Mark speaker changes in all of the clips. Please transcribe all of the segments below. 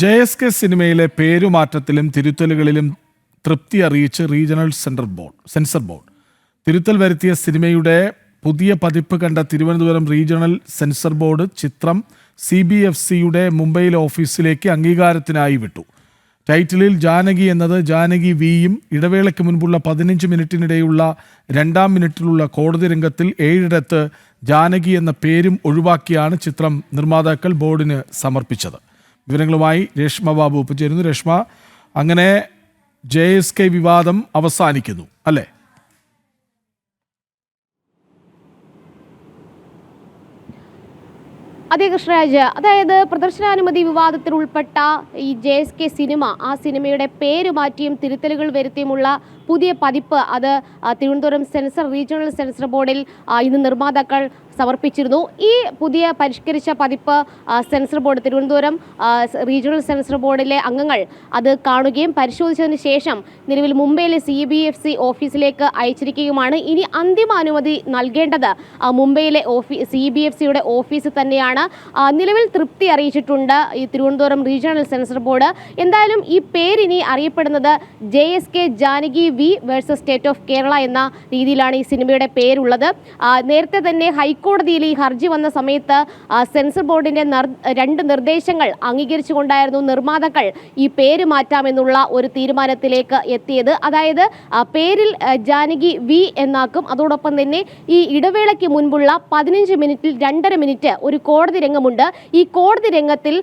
Speaker 1: J S K സിനിമയിലെ പേരുമാറ്റത്തിലും തിരുത്തലുകളിലും തൃപ്തി അറിയിച്ച് regional central board censor board. തിരുത്തൽ വരുത്തിയ സിനിമയുടെ പുതിയ പതിപ്പ് കണ്ട തിരുവനന്തപുരം റീജിയണൽ സെൻസർ ബോർഡ് ചിത്രം സി ബി എഫ് സിയുടെ മുംബൈയിലെ ഓഫീസിലേക്ക് അംഗീകാരത്തിനായി വിട്ടു. ടൈറ്റിലിൽ ജാനകി എന്നത് ജാനകി വിയും ഇടവേളയ്ക്ക് മുൻപുള്ള പതിനഞ്ച് മിനിറ്റിനിടെയുള്ള രണ്ടാം മിനിറ്റിലുള്ള കോടതി രംഗത്തിൽ ഏഴിടത്ത് ജാനകി എന്ന പേരും ഒഴിവാക്കിയാണ് ചിത്രം നിർമ്മാതാക്കൾ ബോർഡിന് സമർപ്പിച്ചത്. വിവരങ്ങളുമായി രേഷ്മ ബാബു ഒപ്പുചേരുന്നു. രേഷ്മ അങ്ങനെ ജെ എസ് കെ വിവാദം അവസാനിക്കുന്നു അല്ലേ?
Speaker 2: അതെ കൃഷ്ണരാജ്. അതായത് പ്രദർശനാനുമതി വിവാദത്തിൽ ഉൾപ്പെട്ട ഈ ജെ എസ് കെ സിനിമ ആ സിനിമയുടെ പേര് മാറ്റിയും തിരുത്തലുകൾ വരുത്തിയുമുള്ള പുതിയ പതിപ്പ് അത് തിരുവനന്തപുരം സെൻസർ റീജിയണൽ സെൻസർ ബോർഡിൽ ഇന്ന് നിർമ്മാതാക്കൾ സമർപ്പിച്ചിരുന്നു. ഈ പുതിയ പരിഷ്കരിച്ച പതിപ്പ് censor board Thiruvananthapuram regional censor ബോർഡിലെ അംഗങ്ങൾ അത് കാണുകയും പരിശോധിച്ചതിന് ശേഷം നിലവിൽ മുംബൈയിലെ സി ബി എഫ് സി ഓഫീസിലേക്ക് അയച്ചിരിക്കുകയുമാണ്. ഇനി അന്തിമ അനുമതി നൽകേണ്ടത് മുംബൈയിലെ ഓഫീസ് സി ബി എഫ് സിയുടെ ഓഫീസ് തന്നെയാണ്. നിലവിൽ തൃപ്തി അറിയിച്ചിട്ടുണ്ട് ഈ തിരുവനന്തപുരം റീജിയണൽ സെൻസർ ബോർഡ്. എന്തായാലും ഈ പേരിനി അറിയപ്പെടുന്നത് J S K Janaki V versus state of Kerala എന്ന രീതിയിലാണ് ഈ സിനിമയുടെ പേരുള്ളത്. നേരത്തെ തന്നെ ഹൈക്കോടതിയിൽ ഈ ഹർജി വന്ന സമയത്ത് സെൻസർ ബോർഡിന്റെ രണ്ട് നിർദ്ദേശങ്ങൾ അംഗീകരിച്ചുകൊണ്ടായിരുന്നു നിർമ്മാതാക്കൾ ഈ പേര് മാറ്റാമെന്നുള്ള ഒരു തീരുമാനത്തിലേക്ക് എത്തിയത്. അതായത് പേരിൽ ജാനകി വി എന്നാക്കും. അതോടൊപ്പം തന്നെ ഈ ഇടവേളയ്ക്ക് മുൻപുള്ള പതിനഞ്ച് മിനിറ്റിൽ രണ്ടര മിനിറ്റ് ഒരു കോടതി രംഗമുണ്ട്. ഈ കോടതി രംഗത്തിൽ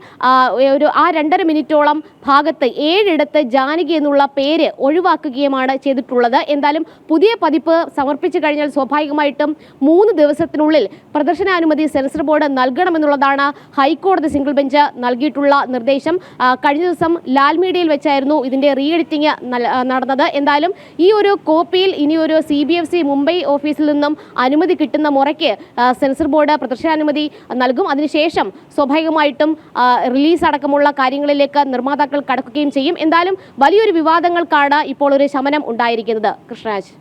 Speaker 2: ഒരു ആ രണ്ടര മിനിറ്റോളം ഭാഗത്ത് ഏഴിടത്ത് ജാനകി എന്നുള്ള പേര് ഒഴിവാക്കുകയുമാണ് ചെയ്തിട്ടുള്ളത്. എന്തായാലും പുതിയ പതിപ്പ് സമർപ്പിച്ചു കഴിഞ്ഞാൽ സ്വാഭാവികമായിട്ടും മൂന്ന് ദിവസത്തിനുള്ളിൽ പ്രദർശനാനുമതി സെൻസർ ബോർഡ് നൽകണമെന്നുള്ളതാണ് ഹൈക്കോടതി സിംഗിൾ ബെഞ്ച് നൽകിയിട്ടുള്ള നിർദ്ദേശം. കഴിഞ്ഞ ദിവസം ലാൽ മീഡിയയിൽ വെച്ചായിരുന്നു ഇതിന്റെ റീ എഡിറ്റിംഗ് നടന്നത്. എന്തായാലും ഈ ഒരു കോപ്പിയിൽ ഇനി ഒരു C B F C Mumbai ഓഫീസിൽ നിന്നും അനുമതി കിട്ടുന്ന മുറയ്ക്ക് സെൻസർ ബോർഡ് പ്രദർശനാനുമതി നൽകും. അതിനുശേഷം സ്വാഭാവികമായിട്ടും റിലീസ് അടക്കമുള്ള കാര്യങ്ങളിലേക്ക് നിർമ്മാതാക്കൾ കടക്കുകയും ചെയ്യും. എന്തായാലും വലിയൊരു വിവാദങ്ങൾക്കാണ് ഇപ്പോൾ ഒരു ശമനം ഉണ്ടായിരിക്കുന്നത്. കൃഷ്ണരാജ്.